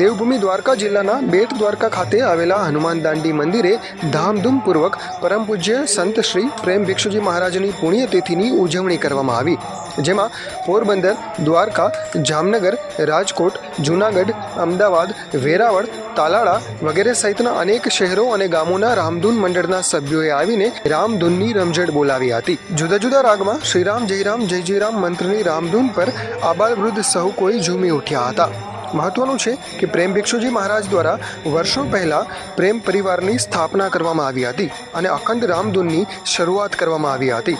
દેવભૂમિ દ્વારકા જિલ્લાના બેટ દ્વારકા ખાતે આવેલા હનુમાન દાંડી મંદિરે ધામધૂમપૂર્વક પરમ પૂજ્ય સંત શ્રી પ્રેમ ભિક્ષુજી મહારાજની પુણ્યતિથિની ઉજવણી કરવામાં આવી, જેમાં પોરબંદર, દ્વારકા, જામનગર, રાજકોટ, જૂનાગઢ, અમદાવાદ, વેરાવળ, તાલાળા વગેરે સહિતના અનેક શહેરો અને ગામોના રામધૂન મંડળના સભ્યોએ આવીને રામધૂનની રમઝટ બોલાવી હતી. જુદા જુદા રાગમાં શ્રીરામ, જયરામ, જય જયરામ મંત્રની રામધૂન પર આબાલ વૃદ્ધ સહુ કોઈ ઝૂમી ઉઠ્યા હતા. મહત્વનું છે કે પ્રેમ ભિક્ષુજી મહારાજ દ્વારા વર્ષો પહેલાં પ્રેમ પરિવારની સ્થાપના કરવામાં આવી હતી અને અખંડ રામધૂનની શરૂઆત કરવામાં આવી હતી.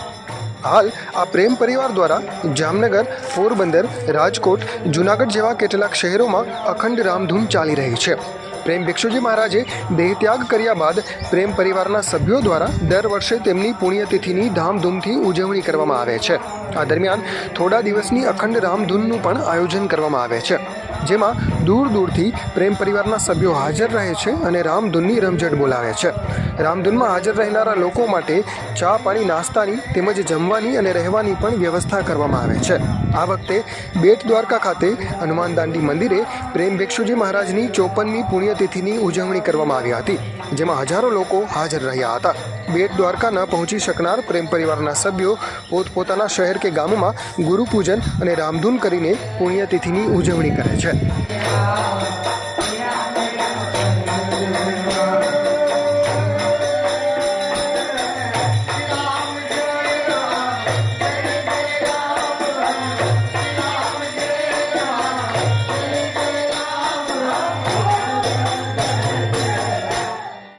હાલ, આ પ્રેમ પરિવાર દ્વારા જામનગર, પોરબંદર, રાજકોટ, જૂનાગઢ જેવા કેટલાક શહેરોમાં અખંડ રામધૂન ચાલી રહી છે. પ્રેમ ભિક્ષુજી મહારાજે દેહત્યાગ કર્યા બાદ પ્રેમ પરિવારના સભ્યો દ્વારા દર વર્ષે તેમની પુણ્યતિથિની ધામધૂમથી ઉજવણી કરવામાં આવે છે. આ દરમિયાન થોડા દિવસની અખંડ રામધૂનનું પણ આયોજન કરવામાં આવે છે. જેમાં દૂર દૂરથી પ્રેમ પરિવારના સભ્યો હાજર રહે છે અને રામધૂનની રમઝટ બોલાવે છે. રામધૂનમાં હાજર રહેનારા લોકો માટે ચા પાણી નાસ્તાની તેમજ જમવાની અને રહેવાની પણ વ્યવસ્થા કરવામાં આવે છે. આ વખતે બેટ દ્વારકા ખાતે હનુમાન દાંડી મંદિરે પ્રેમ ભિક્ષુજી મહારાજની ચોપનમી પુણ્યતિથિની ઉજવણી કરવામાં આવી હતી, જેમાં હજારો લોકો હાજર રહ્યા હતા. બેટ દ્વારકા ન પહોંચી શકનાર પ્રેમ પરિવારના સભ્યો પોતપોતાના શહેર કે ગામમાં ગુરુપૂજન અને રામધૂન કરીને પુણ્યતિથિની ઉજવણી કરે છે.